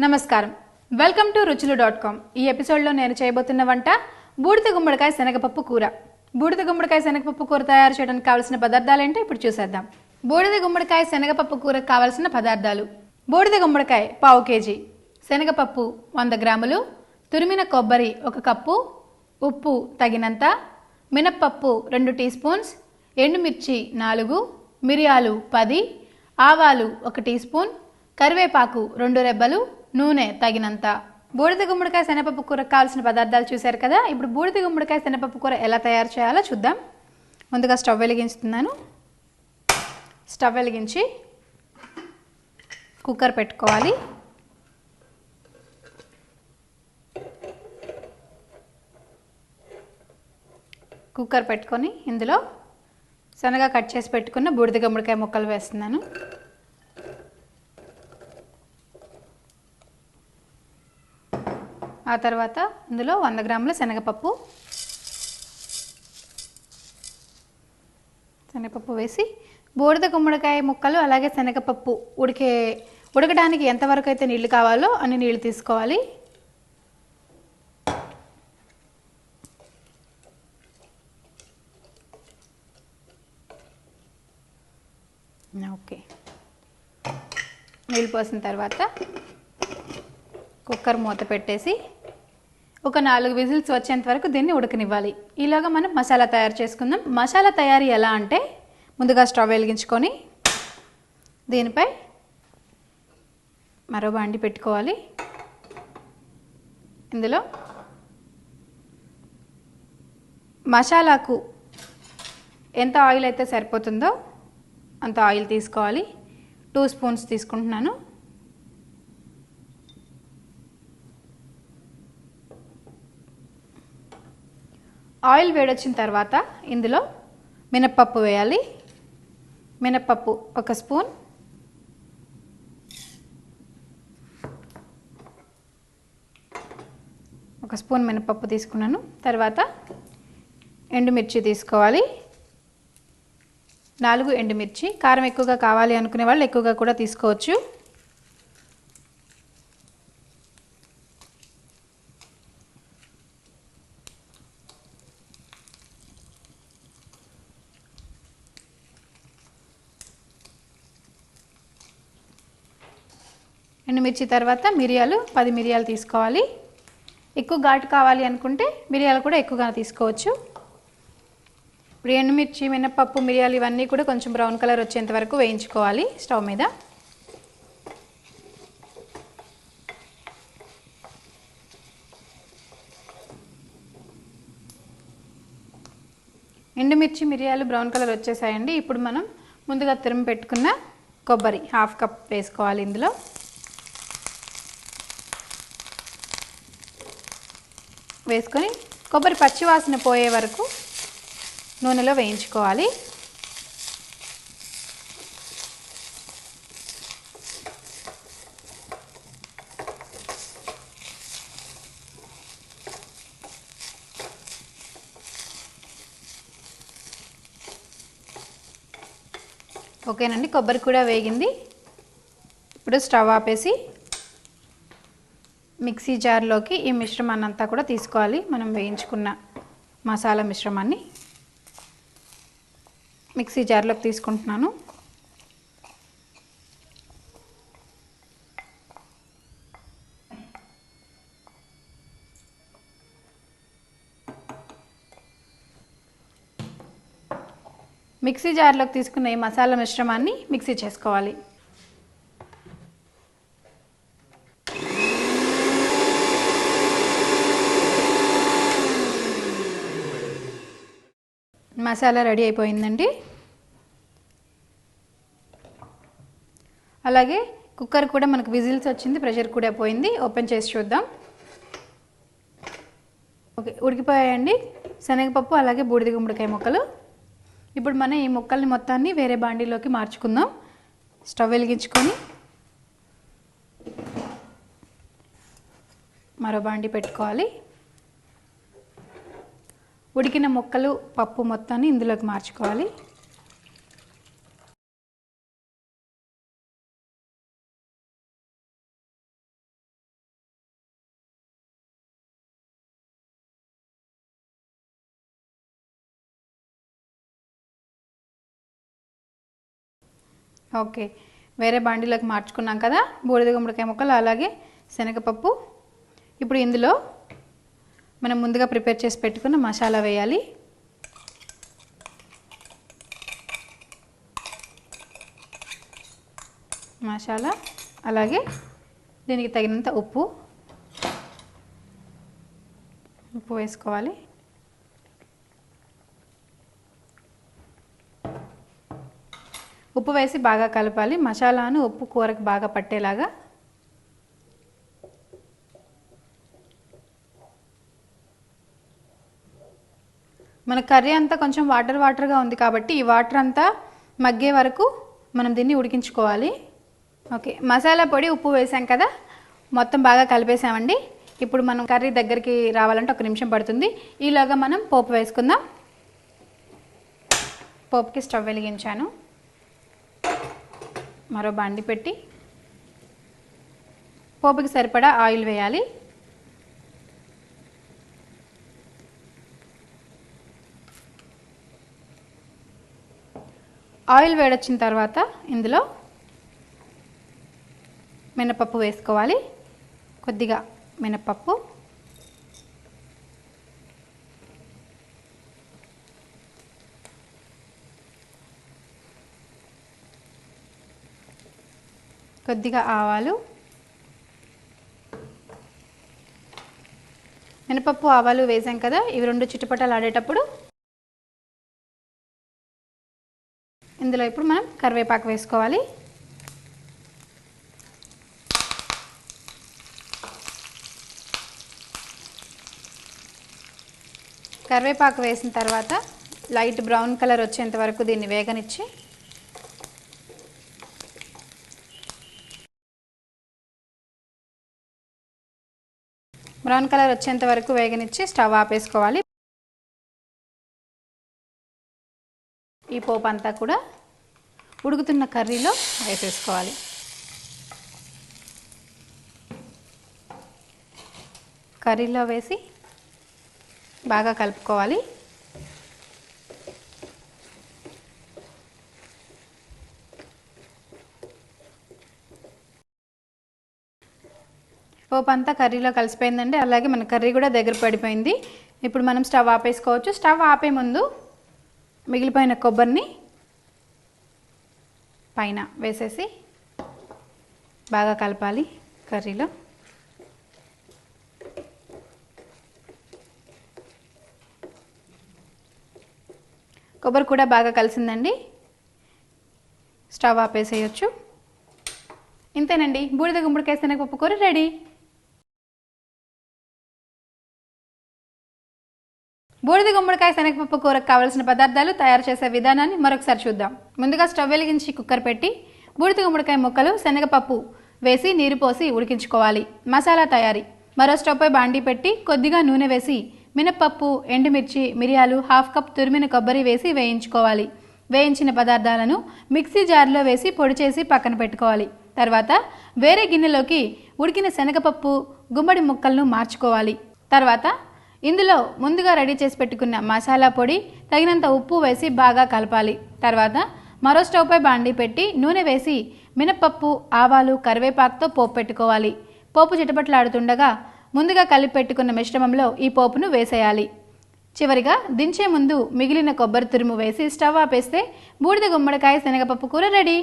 నమస్కారం. Welcome to Ruchulu dot com. ఈ ఎపిసోడ్లో నేను చేయబోతున్న వంట బూడిద గుమ్మడికాయ శనగపప్పు కూర. బూడిద గుమ్మడికాయ శనగపప్పు కూర తయారు చేయడానికి కావాల్సిన పదార్థాలు ఏంటో ఇప్పుడు చూసేద్దాం. బూడిద గుమ్మడికాయ శనగపప్పు కూరకు కావాల్సిన పదార్థాలు. బూడిద గుమ్మడికాయ పావు కేజీ. శనగపప్పు వంద గ్రాములు. తురిమిన కొబ్బరి ఒక కప్పు. ఉప్పు తగినంత. మినప్పప్పు రెండు టీ స్పూన్స్. ఎండుమిర్చి నాలుగు. మిరియాలు పది. ఆవాలు ఒక టీ స్పూన్. కరివేపాకు రెండు రెబ్బలు. నూనె తగినంత. బూడిద గుమ్మడికాయ శనగపప్పు కూరకు కావాల్సిన పదార్థాలు చూశారు కదా? ఇప్పుడు బూడిద గుమ్మడికాయ శనగపప్పు కూర ఎలా తయారు చేయాలో చూద్దాం. ముందుగా స్టవ్ వెలిగించుతున్నాను. స్టవ్ వెలిగించి కుక్కర్ పెట్టుకోవాలి. కుక్కర్ పెట్టుకొని ఇందులో సన్నగా కట్ చేసి పెట్టుకున్న బూడిద గుమ్మడికాయ ముక్కలు వేస్తున్నాను. ఆ తర్వాత ఇందులో వంద గ్రాముల శనగపప్పు. శనగపప్పు వేసి బూడిద గుమ్మడికాయ ముక్కలు అలాగే శనగపప్పు ఉడికే ఉడకడానికి ఎంతవరకు అయితే నీళ్ళు కావాలో అన్ని నీళ్ళు తీసుకోవాలి. ఓకే. నీళ్ళు పోసిన తర్వాత కుక్కర్ మూత పెట్టేసి ఒక నాలుగు విజిల్స్ వచ్చేంత వరకు దీన్ని ఉడకనివ్వాలి. ఈలోగా మనం మసాలా తయారు చేసుకుందాం. మసాలా తయారీ ఎలా అంటే ముందుగా స్టవ్ వెలిగించుకొని దీనిపై మరో బాండి పెట్టుకోవాలి. ఇందులో మసాలాకు ఎంత ఆయిల్ అయితే సరిపోతుందో అంత ఆయిల్ తీసుకోవాలి. టూ స్పూన్స్ తీసుకుంటున్నాను. ఆయిల్ వేడొచ్చిన తర్వాత ఇందులో మినప్పప్పు వేయాలి. మినప్పప్పు ఒక స్పూన్. ఒక స్పూన్ మినపప్పు తీసుకున్నాను. తర్వాత ఎండుమిర్చి తీసుకోవాలి. నాలుగు ఎండుమిర్చి. కారం ఎక్కువగా కావాలి అనుకునే వాళ్ళు ఎక్కువగా కూడా తీసుకోవచ్చు. ఎండుమిర్చి తర్వాత మిరియాలు పది మిరియాలు తీసుకోవాలి. ఎక్కువ ఘాటు కావాలి అనుకుంటే మిరియాలు కూడా ఎక్కువగా తీసుకోవచ్చు. ఇప్పుడు ఎండుమిర్చి మినపప్పు మిరియాలు ఇవన్నీ కూడా కొంచెం బ్రౌన్ కలర్ వచ్చేంత వరకు వేయించుకోవాలి స్టవ్ మీద. ఎండుమిర్చి మిరియాలు బ్రౌన్ కలర్ వచ్చేసాయండి. ఇప్పుడు మనం ముందుగా తురిమి పెట్టుకున్న కొబ్బరి హాఫ్ కప్ వేసుకోవాలి ఇందులో. వేసుకొని కొబ్బరి పచ్చివాసన పోయే వరకు నూనెలో వేయించుకోవాలి. ఓకేనండి కొబ్బరి కూడా వేగింది. ఇప్పుడు స్టవ్ ఆపేసి మిక్సీ జార్లోకి ఈ మిశ్రమాన్ని అంతా కూడా తీసుకోవాలి. మనం వేయించుకున్న మసాలా మిశ్రమాన్ని మిక్సీ జార్లోకి తీసుకుంటున్నాను. మిక్సీ జార్లోకి తీసుకున్న ఈ మసాలా మిశ్రమాన్ని మిక్సీ చేసుకోవాలి. మసాలా రెడీ అయిపోయిందండి. అలాగే కుక్కర్ కూడా మనకు విజిల్స్ వచ్చింది ప్రెషర్ కూడా పోయింది. ఓపెన్ చేసి చూద్దాం. ఓకే ఉడికిపోయాయండి. శనగపప్పు అలాగే బూడిద గుమ్మడికాయ ముక్కలు. ఇప్పుడు మనం ఈ ముక్కల్ని మొత్తాన్ని వేరే బాండీలోకి మార్చుకుందాం. స్టవ్ వెలిగించుకొని మరో బాండీ పెట్టుకోవాలి. ఉడికిన ముక్కలు పప్పు మొత్తాన్ని ఇందులోకి మార్చుకోవాలి. ఓకే వేరే బాండీలోకి మార్చుకున్నాం కదా బూడిద గుమ్మడికాయ ముక్కలు అలాగే శనగపప్పు. ఇప్పుడు ఇందులో మనం ముందుగా ప్రిపేర్ చేసి పెట్టుకున్న మసాలా వేయాలి. మసాలా అలాగే దీనికి తగినంత ఉప్పు. ఉప్పు వేసుకోవాలి. ఉప్పు వేసి బాగా కలపాలి. మసాలాను ఉప్పు కూరకు బాగా పట్టేలాగా మన కర్రీ అంతా కొంచెం వాటర్ వాటర్గా ఉంది కాబట్టి ఈ వాటర్ అంతా మగ్గే వరకు మనం దీన్ని ఉడికించుకోవాలి. ఓకే మసాలా పొడి ఉప్పు వేసాం కదా మొత్తం బాగా కలిపేసామండి. ఇప్పుడు మనం కర్రీ దగ్గరికి రావాలంటే ఒక నిమిషం పడుతుంది. ఈలోగా మనం పోపు వేసుకుందాం. పోపుకి స్టవ్ వెలిగించాను. మరో బండి పెట్టి పోపుకి సరిపడా ఆయిల్ వేయాలి. ఆయిల్ వేడొచ్చిన తర్వాత ఇందులో మినపప్పు వేసుకోవాలి. కొద్దిగా మినపప్పు. కొద్దిగా ఆవాలు. మినపప్పు ఆవాలు వేసాం కదా ఇవి రెండు చిట్టుపటాలు ఆడేటప్పుడు ఇందులో ఇప్పుడు మనం కరివేపాకు వేసుకోవాలి. కరివేపాకు వేసిన తర్వాత లైట్ బ్రౌన్ కలర్ వచ్చేంత వరకు దీన్ని వేగనిచ్చి బ్రౌన్ కలర్ వచ్చేంత వరకు వేగనిచ్చి స్టవ్ ఆపేసుకోవాలి. ఈ పోపు అంతా కూడా ఉడుకుతున్న కర్రీలో వేసేసుకోవాలి. కర్రీలో వేసి బాగా కలుపుకోవాలి. పోపు అంతా కర్రీలో కలిసిపోయిందండి. అలాగే మన కర్రీ కూడా దగ్గర పడిపోయింది. ఇప్పుడు మనం స్టవ్ ఆపేసుకోవచ్చు. స్టవ్ ఆపే ముందు మిగిలిపోయిన కొబ్బరిని పైన వేసేసి బాగా కలపాలి కర్రీలో. కొబ్బరి కూడా బాగా కలిసిందండి. స్టవ్ ఆపేసేయచ్చు. ఇంతేనండి. బూడిద గుమ్మడికాయ శనగపప్పు కూర రెడీ. బూడిద గుమ్మడికాయ శనగపప్పు కూరకు కావలసిన పదార్థాలు తయారు చేసే విధానాన్ని మరొకసారి చూద్దాం. ముందుగా స్టవ్ వెలిగించి కుక్కర్ పెట్టి బూడిద గుమ్మడికాయ ముక్కలు శనగపప్పు వేసి నీరు పోసి ఉడికించుకోవాలి. మసాలా తయారీ. మరో స్టవ్పై బాండీ పెట్టి కొద్దిగా నూనె వేసి మినప్పప్పు ఎండుమిర్చి మిరియాలు హాఫ్ కప్ తురిమిన కొబ్బరి వేసి వేయించుకోవాలి. వేయించిన పదార్థాలను మిక్సీ జార్లో వేసి పొడి చేసి పక్కన పెట్టుకోవాలి. తర్వాత వేరే గిన్నెలోకి ఉడికిన శనగపప్పు గుమ్మడి ముక్కలను మార్చుకోవాలి. తర్వాత ఇందులో ముందుగా రెడీ చేసి పెట్టుకున్న మసాలా పొడి తగినంత ఉప్పు వేసి బాగా కలపాలి. తర్వాత మరో స్టవ్పై బాండి పెట్టి నూనె వేసి మినపప్పు ఆవాలు కరివేపాకుతో పోపు పెట్టుకోవాలి. పోపు చిటపట్లాడుతుండగా ముందుగా కలిపి పెట్టుకున్న మిశ్రమంలో ఈ పోపును వేసేయాలి. చివరిగా దించే ముందు మిగిలిన కొబ్బరి తురుము వేసి స్టవ్ ఆపేస్తే బూడిద గుమ్మడికాయ శనగపప్పు కూర రెడీ.